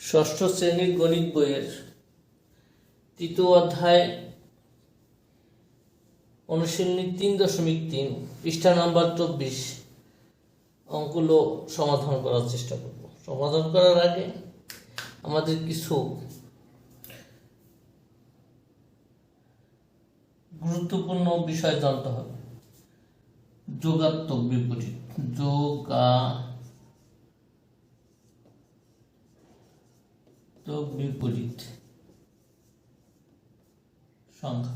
ষষ্ঠ শ্রেণির গণিত বইয়ের তৃতীয় অধ্যায়, অনুশীলনী তিন দশমিক তিন, পৃষ্ঠা নাম্বার চব্বিশ, অঙ্কগুলো সমাধান করার চেষ্টা করব। সমাধান করার আগে আমাদের কিছু গুরুত্বপূর্ণ বিষয় জানতে হবে। যোগাত্মক বিপরীত যোগা বিপরীত সংখ্যা।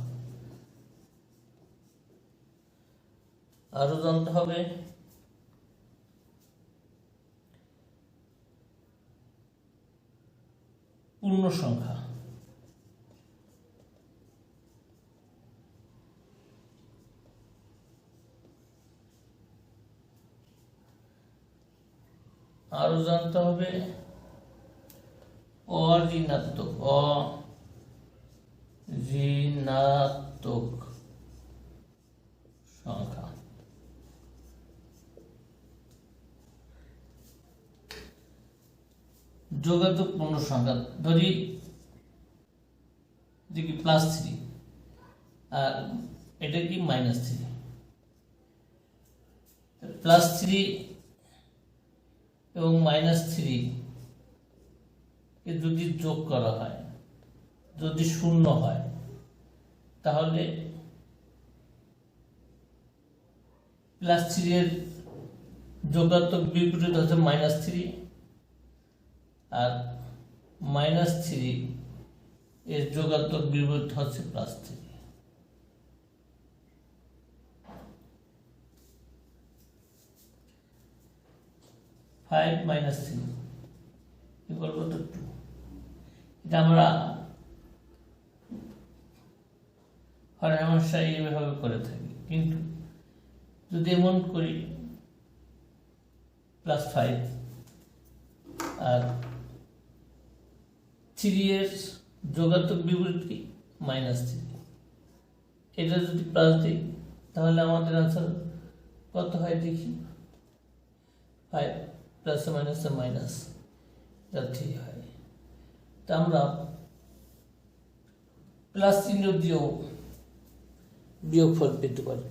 আরও জানতে হবে পূর্ণ সংখ্যা। আরও জানতে হবে অঋণাত্মক অঋণাত্মক সংখ্যা। যোগাযোগ পূর্ণ সংখ্যা, ধরি কি প্লাস থ্রি আর এটা কি মাইনাস থ্রি প্লাস থ্রি এবং মাইনাস থ্রি এ যদি যোগ করা হয়, যদি শূন্য হয়, তাহলে প্লাস থ্রি এর যোগাত্মক বিপরীত হচ্ছে মাইনাস থ্রি আর মাইনাস থ্রি এর যোগাত্মক বিপরীত হচ্ছে plus three five minus three কত টু এটা আমরা হরহামেশাই এইভাবে করে থাকি। কিন্তু যদি এমন করি প্লাস ফাইভ আর থ্রি এর যোগাত্মক বিপরীত কি? মাইনাস থ্রি এটা যদি প্লাস দিই, তাহলে আমাদের আনসার কত হয় দেখি? Five plus minus minus three হয় তা আমরা প্লাস চিহ্ন দিয়েও বিয়োগফল পেতে পারি।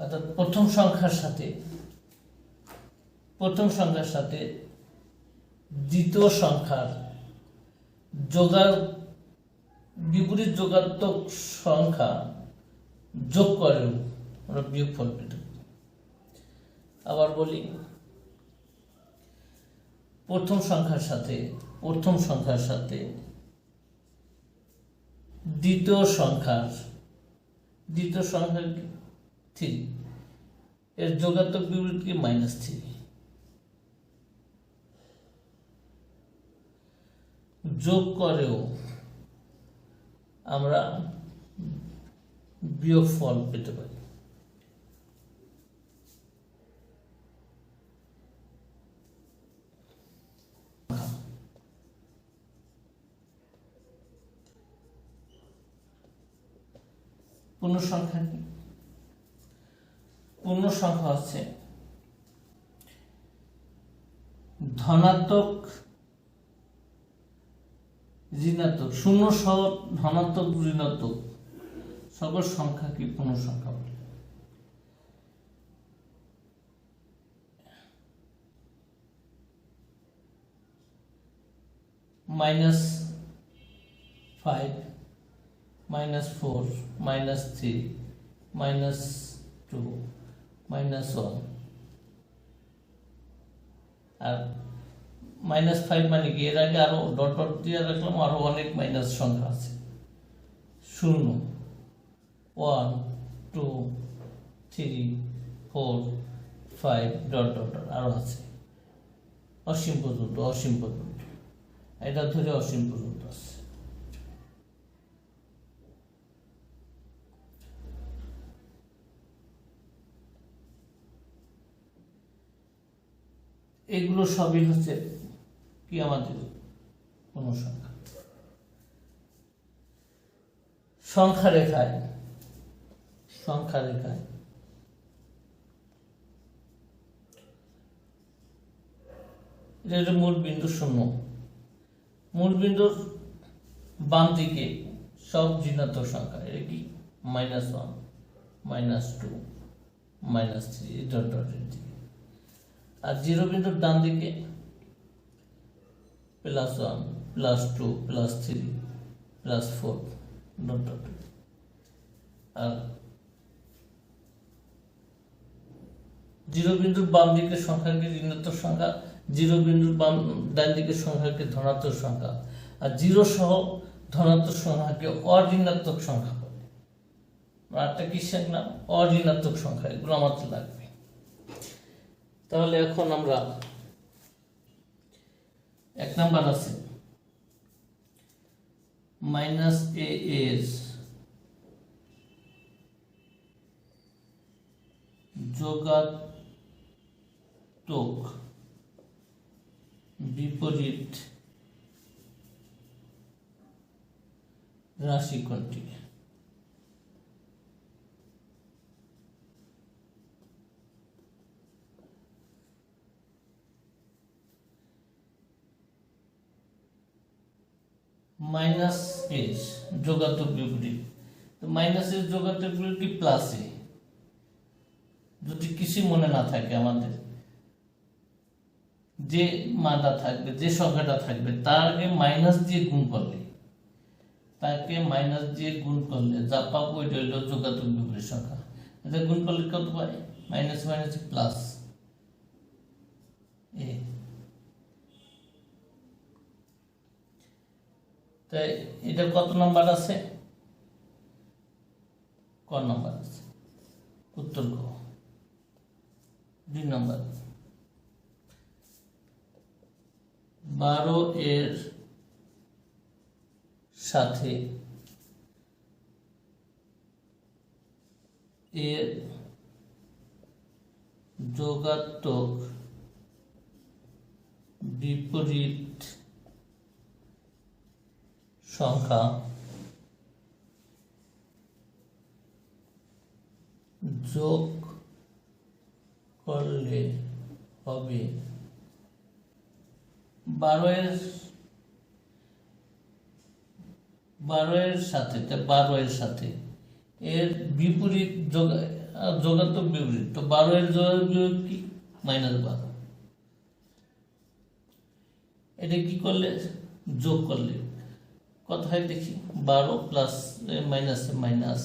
অর্থাৎ প্রথম সংখ্যার সাথে, প্রথম সংখ্যার সাথে দ্বিতীয় সংখ্যার যোগার, বিপরীত যোগাত্মক সংখ্যা যোগ করেও আমরা বিয়োগফল পারি। আবার বলি, প্রথম সংখ্যার সাথে, প্রথম সংখ্যার সাথে দ্বিতীয় সংখ্যার দ্বিতীয় সংখ্যার থ্রি। এর যোগাত্মক বিপরীত কি? Minus three. যোগ করেও আমরা বিয়োগ ফল পেতে পারি। পূর্ণ সংখ্যা কি পূর্ণ সংখ্যা হচ্ছে ধনাত্মক, ঋণাত্মক, শূন্য সহ ধনাত্মক, ঋণাত্মক, সকল সংখ্যা কি পূর্ণ সংখ্যা বলে। Minus five minus four minus three minus two minus one আর মাইনাস ফাইভ মানে কি? এর আগে আরও ডট ডট দিয়ে রাখলাম, আরও অনেক মাইনাস সংখ্যা আছে। শূন্য one two three four five dot dot dot আরও আছে। অসীম পর্যন্ত অসীম পর্যন্ত এটা ধরে অসীম পর্যন্ত আছে। এগুলো সবই হচ্ছে কি আমাদের অনুসংখ্যা। সংখ্যা রেখায় সংখ্যা রেখায়। এটা মূল বিন্দু শূন্য মূল বিন্দুর বাম দিকে সব ঋণাত্মক সংখ্যা। এটা কি? Minus one minus two minus three dot dot দিকে। আর জিরো বিন্দুর ডান দিকে plus one plus two plus three plus four dot dot আর জিরো বিন্দুর বাম দিকের সংখ্যাকে ঋণাত্মক সংখ্যা? জিরো বিন্দুর বাম, ডান দিকের সংখ্যাকে ধনাত্মক সংখ্যা? আর জিরো সহ ধনাত্মক সংখ্যাকে অঋণাত্মক সংখ্যা বলে? একটা কি শিখলাম অঋণাত্মক সংখ্যা, এগুলো আমাদের লাগবে। তাহলে এখন আমরা এক নাম্বার আছে। মাইনাস এ এর যোগাত্মক বিপরীত রাশি কোনটি মাইনাস এর যোগাত্মক বিপরীত তো মাইনাসের যোগাত্মক বিপরীত কি প্লাস এ যদি কিছু মনে না থাকে আমাদের, যে মানটা থাকবে, যে সংখ্যাটা থাকবে, তাকে মাইনাস দিয়ে গুণ করলে, তাকে মাইনাস দিয়ে গুণ করলে যা পাবো ওইটা হইল যোগাত্মক বিপরীত সংখ্যা। এটা গুণ করলে কত পাই? মাইনাস মাইনাস প্লাস এ তাই এটা কত নাম্বার আছে? ক নাম্বার আছে? উত্তর ক। দুই নম্বর। বারো এর সাথে এর যোগাত্মক বিপরীত সংখ্যা। যোগ করলে হবে বারো এর বারো এর সাথে, তা বারো এর সাথে। এর বিপরীত যোগা- বিপরীত। তো বারো এর যোগাত্মক বিপরীত কি? মাইনাস বারো। এটা কি করলে? যোগ করলে। কত হয় দেখি, বারো প্লাস মাইনাস মাইনাস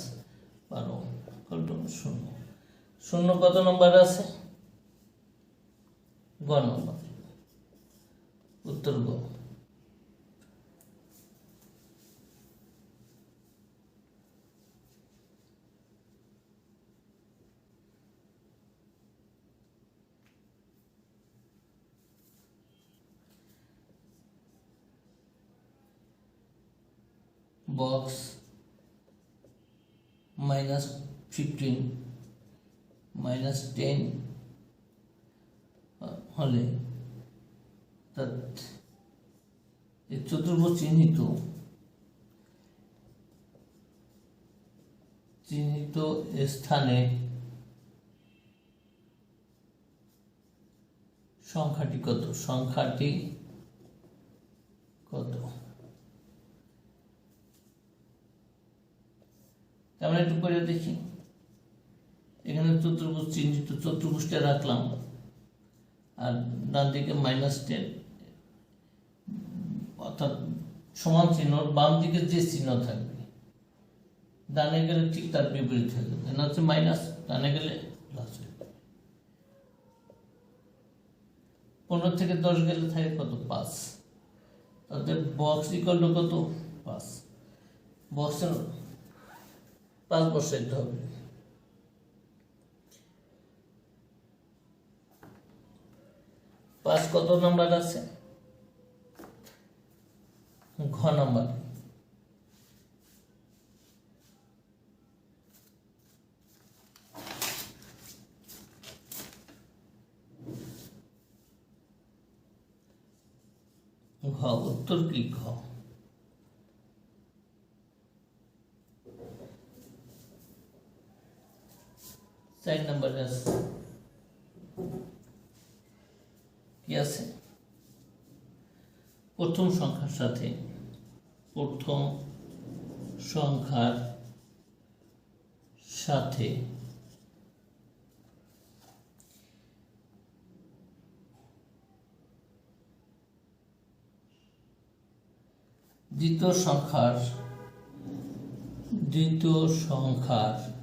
বারো শূন্য। শূন্য কত নম্বর আছে? গ নম্বর উত্তর গ। Box minus fifteen minus ten হলে তার এই চতুর্ভুজ চিহ্নিত। চিহ্নিত স্থানে সংখ্যাটি কত? সংখ্যাটি কত আমরা একটু করে দেখি। এখানে চতুর্ভুজ চিহ্নিত, চতুর্ভুজটা রাখলাম। আর ডান দিকে মাইনাস টেন অর্থাৎ সমান চিহ্ন, বাম দিকে যে চিহ্ন থাকবে, ডানে গেলে ঠিক তার বিপরীত যাবে। এখানে হচ্ছে মাইনাস ডানে গেলে প্লাস হয়ে পনেরো থেকে দশ গেলে থাকে কত? পাঁচ। তাদের বক্স ইকাল কত? পাঁচ। বক্সের পাঁচ বসাইতে হবে পাঁচ কত নাম্বার আছে? ঘ নাম্বার। ঘ উত্তর কি ঘ? চার নাম্বারে আছে কি আছে? প্রথম সংখ্যার সাথে প্রথম সংখ্যার সাথে দ্বিতীয় সংখ্যার দ্বিতীয় সংখ্যার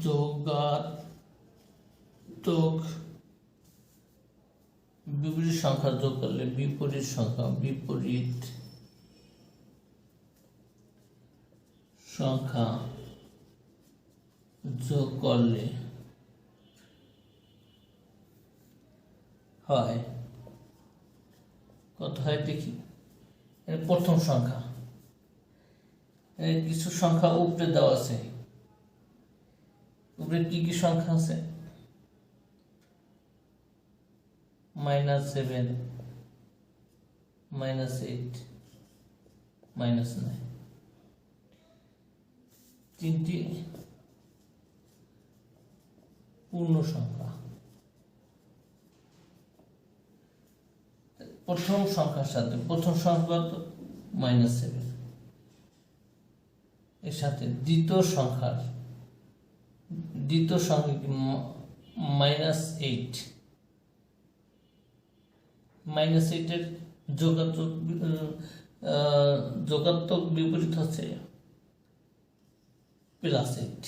যোগাত্মক বিপরীত সংখ্যা যোগ করলে বিপরীত সংখ্যা বিপরীত সংখ্যা যোগ করলে হয় কত হয় দেখি। প্রথম সংখ্যা। কিছু সংখ্যা উপরে দেওয়া আছে। উপরে কি কি সংখ্যা আছে? Minus seven, minus eight, minus nine. তিনটি পূর্ণ সংখ্যা। প্রথম সংখ্যার সাথে, প্রথম সংখ্যা তো মাইনাস সেভেন। এর সাথে দ্বিতীয় সংখ্যার দ্বিতীয় সংখ্যা কি? মাইনাস এইট মাইনাস এইটের আহ, যোগাত্মক বিপরীত হচ্ছে প্লাস এইট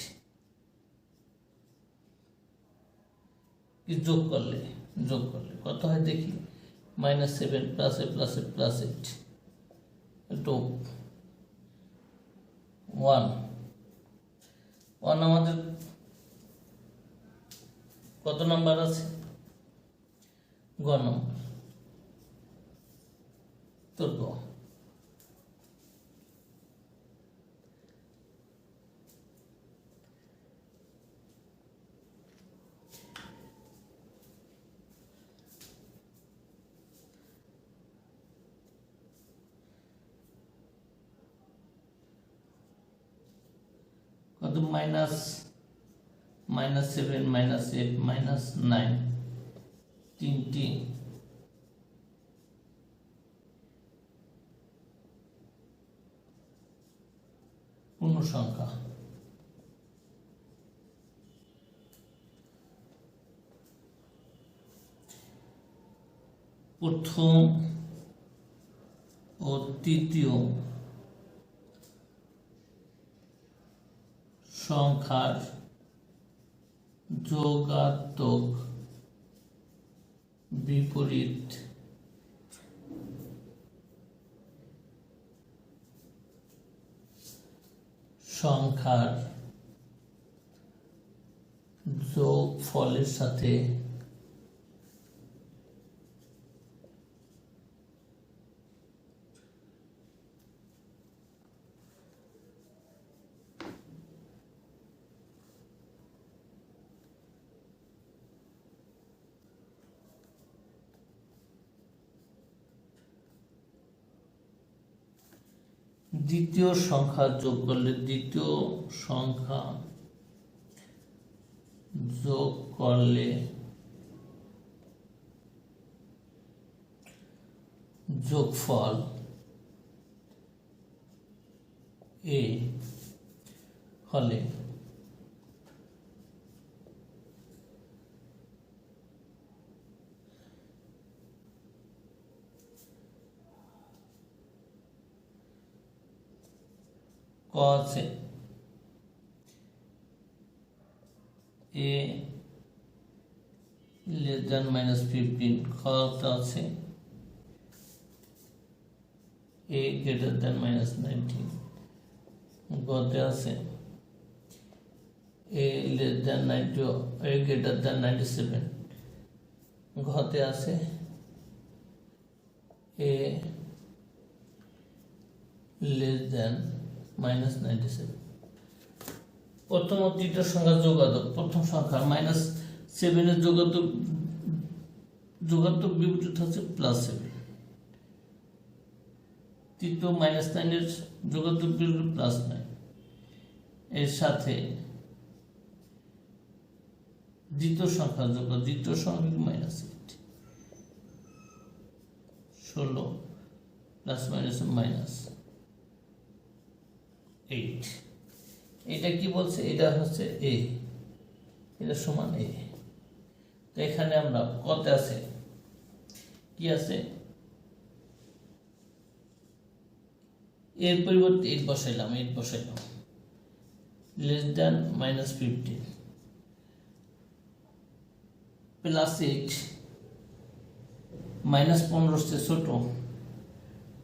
যোগ করলে? যোগ করলে। কত হয় দেখি? Minus seven plus a plus a plus eight two one one আমাদের কত নাম্বার আছে? গ নম্বর। কত minus minus seven minus eight minus nine তিনটি পূর্ণ সংখ্যা প্রথম ও তৃতীয় সংখ্যার যোগাত্মক বিপরীত। সংখ্যার যোগ ফলের সাথে দ্বিতীয় সংখ্যা যোগ করলে দ্বিতীয় সংখ্যা যোগ করলে যোগফল এ হলে ক আছে a less than minus fifteen খতে আছে a greater than minus nineteen গতে আছে a less than ninety a greater than ninety seven ঘতে আছে a less than minus ninety প্রথম ও তৃতীয় সংখ্যা যোগাযোগ প্রথম সংখ্যা মাইনাস সেভেনের যোগাযোগ যোগাত্মক বিপরীত হচ্ছে প্লাস সেভেন তৃতীয় মাইনাস নাইনের যোগাত্মক বিপরীত প্লাস নাইন এর সাথে দ্বিতীয় সংখ্যা যোগ দ্বিতীয় সংখ্যা মাইনাস এইট ষোলো প্লাস মাইনাস মাইনাস এইট এটা কি বলছে? এটা হচ্ছে এ এটা সমান এ তো এখানে আমরা কত আছে? কি আছে? এর পরিবর্তে এইট বসাইলাম eight বসাইলাম। Less than minus fifteen plus eight minus পনেরো ছোট।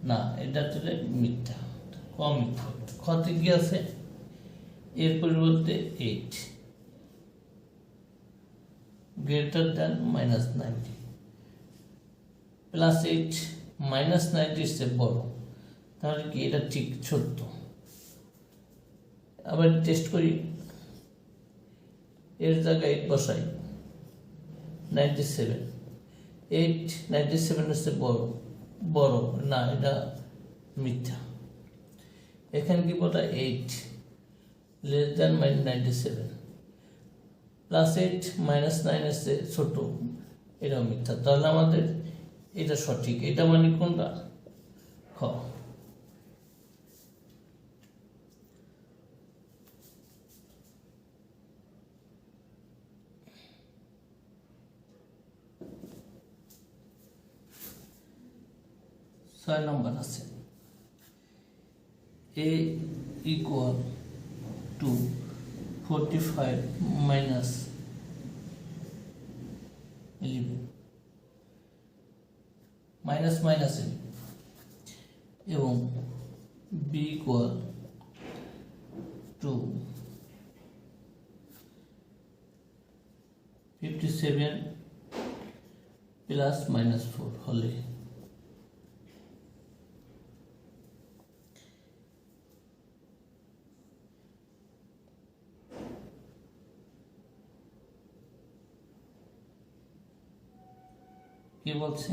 না, এটা তো মিথ্যা। কম ক্ষতি কি আছে? এর পরিবর্তে eight greater than minus ninety plus eight minus ninety চেয়ে বড় তাহলে কি এটা ঠিক সত্য? আবার টেস্ট করি। এর জায়গায় এইট বসাই। Ninety seven eight ninety seven হচ্ছে বড়। বড়। না, এটা মিথ্যা। এখানে কি বলা eight less than minus ninety seven plus eight minus nine আসছে ছোট। এটাও মিথ্যা। তাহলে আমাদের এটা সঠিক। এটা মানে কোনটা? খ। ছয় নম্বর আছে। A equal to forty five minus eleven minus minus এবং b equal to fifty seven plus minus four হলে কি বলছে?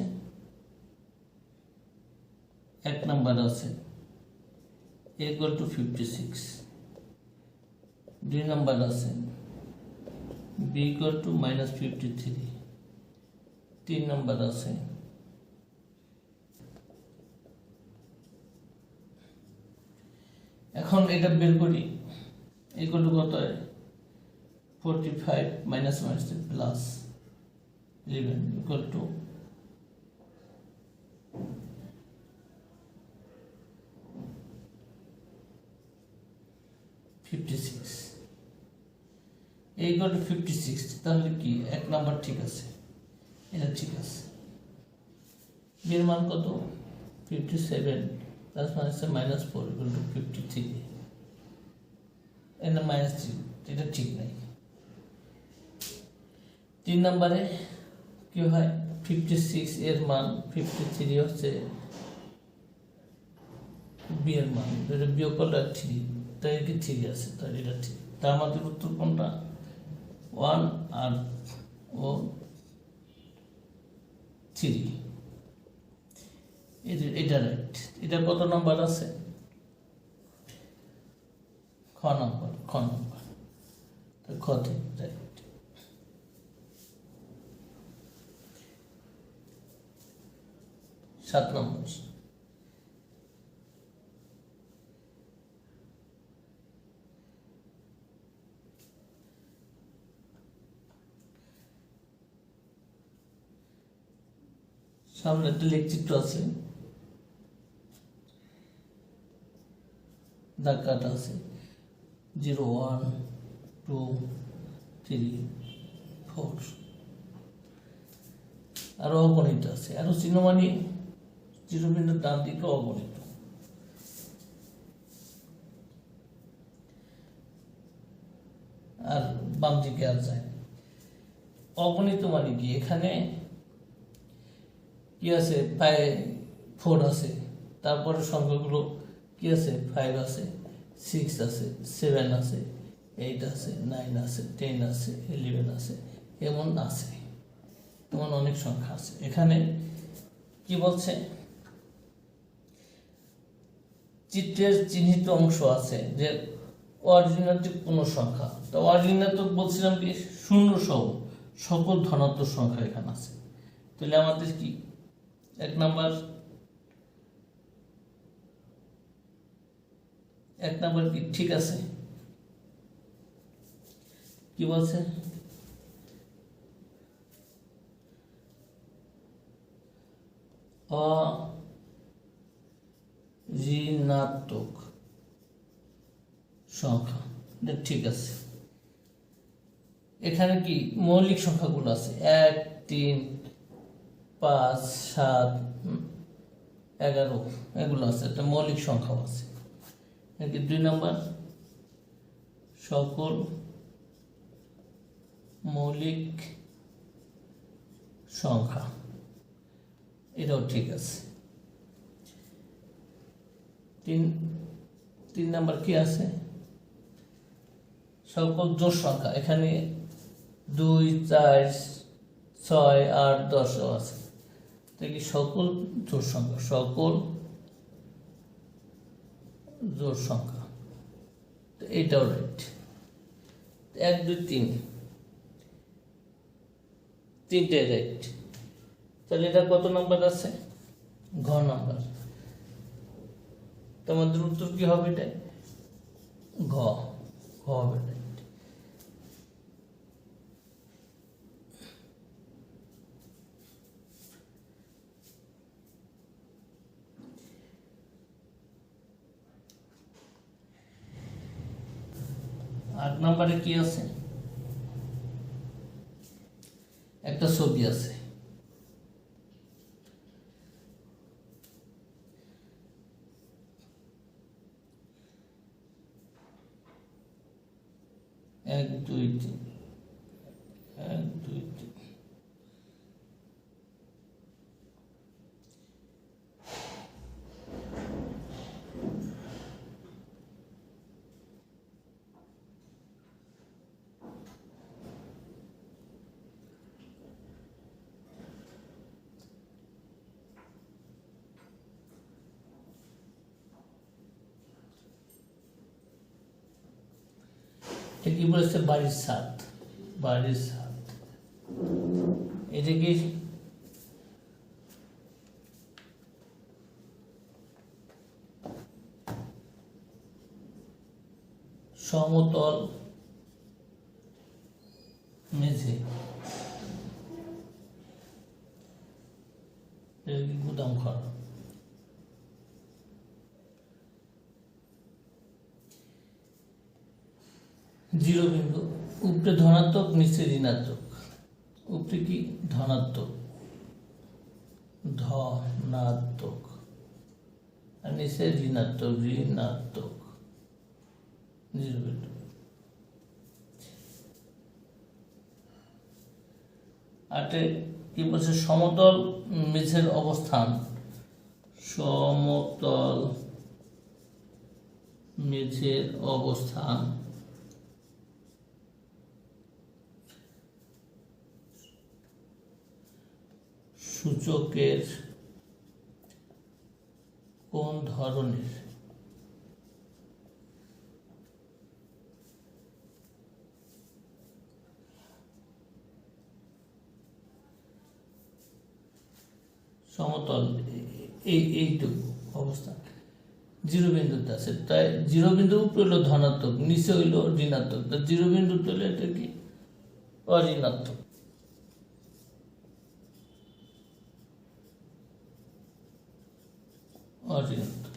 এক নাম্বার আছে। ইকুয়াল টু ফিফটি সিক্স দুই নাম্বার আছে। B equal to minus fifty three তিন নাম্বার আছে। এখন এটা বের করি। ইকুয়াল টু কত? Forty five minus minus plus eleven equal to fifty six এই গট ফিফটি সিক্স তাহলে কি? এক নাম্বার ঠিক আছে। এটা ঠিক আছে। বিয়ের মান কত? Fifty seven plus minus four equal to fifty three এর মাইনাস থ্রি এটা ঠিক নাই। তিন নম্বরে কি হয়? ফিফটি সিক্স এর মান ফিফটি থ্রি হচ্ছে বিয়ের মান। এটা বিয়োগ করলে থ্রি তাই কি ঠিক আছে? তাই এটা ঠিক তা আমাদের উত্তর কোনটা? ওয়ান আর ও থ্রি এটা রাইট এটা কত নাম্বার আছে? খ নাম্বার খ নাম্বার খ ঠিক রাইট সাত নম্বর। সামনে একটা লেখচিত্র আছে। দাগ কাটা আছে। Zero one, two, three, four. আরও অগণিত আছে। আরও চিহ্নমানি জিরো ডান দিকে অগণিত। আর বাম দিকে আর যায়। অগণিত মানে কি? এখানে কি আছে? ফাইভ, ফোর আছে। তারপরে সংখ্যাগুলো কি আছে? ফাইভ আছে, সিক্স আছে, সেভেন আছে, এইট আছে, নাইন আছে, টেন আছে, ইলেভেন আছে, এমন আছে। এমন অনেক সংখ্যা আছে। এখানে কি বলছে? চিত্রের চিহ্নিত অংশ আছে যে অরিজিনেটিভ কোনো সংখ্যা। তো অরিজিনাল তো বলছিলাম কি, শূন্য সহ, সকল ধনাত্মক সংখ্যা এখানে আছে। তাহলে আমাদের কি? এক নাম্বার এক নাম্বার কি? ঠিক আছে। কি বলছে? অ অঋণাত্মক সংখ্যা। ঠিক আছে। এখানে কি মৌলিক সংখ্যাগুলো আছে? এক, তিন, পাঁচ, সাত এগারো, এগুলো আছে। একটা মৌলিক সংখ্যাও আছে। নাকি দুই নম্বর? সকল মৌলিক সংখ্যা। এটাও ঠিক আছে। তিন তিন নাম্বার কি আছে? সকল জোর সংখ্যা। এখানে দুই, চার, ছয়, আট দশও আছে। দেখি সকল জোর সংখ্যা, সকল জোর সংখ্যা। তো এইটাও রাইট এক, দুই, তিন। তিনটে রাইট তাহলে এটা কত নাম্বার আছে? ঘ নাম্বার। তোমাদের উত্তর কি হবে এটা ঘ ঘ হবে এটা আট নম্বরে কি আছে? একটা ছবি আছে। এক দুই তিন এক দুই তিন এটা কি বলেছে বাড়ির সাত বাড়ির সাত এটা কি? সমতল মেঝে এটা কি গুদাম ঘর জিরো বিন্দু উপরে ধনাত্মক, নিচে ঋণাত্মক। উপরে কি? ধনাত্মক। ধনাত্মক। আর নিচে ঋণাত্মক ঋণাত্মক। জিরো বিন্দু। আটে কি বলছে? সমতল মেঝের অবস্থান। সমতল মেঝের অবস্থান। সূচকের কোন ধরনের? সমতল, এই, এইটুকু অবস্থা। জিরো বিন্দুতে আছে। তাই জিরো বিন্দু উপরে হলো ধনাত্মক, নিচে হইল ঋণাত্মক। জিরো বিন্দু তুলে এটা কি? অঋণাত্মক। অঋণাত্মক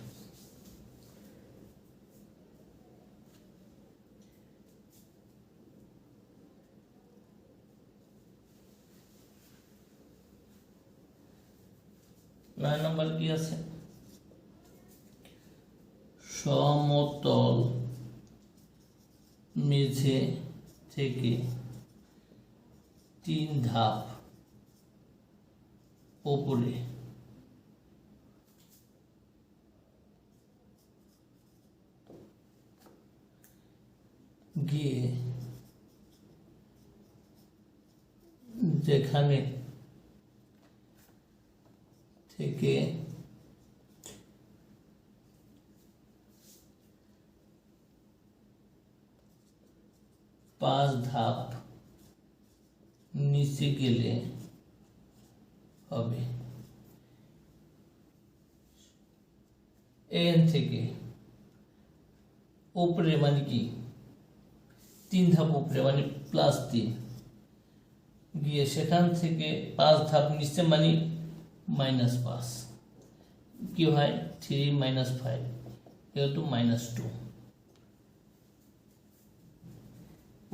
নয় নম্বর কি আছে? সমতল মেঝে থেকে তিন ধাপ ওপরে গিয়ে যেখানে থেকে পাঁচ ধাপ নিচে গেলে হবে এন থেকে উপরে মানে কি তিন ধাপ উপরে মানে প্লাস তিন। গিয়ে সেখান থেকে পাঁচ ধাপ নিচে মানে মাইনাস পাঁচ। কি হয়? Three minus five two minus two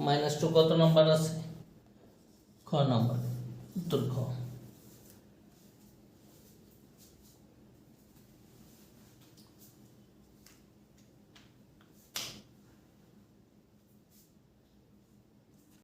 minus two কত নম্বর আছে? খ নম্বর উত্তর খ।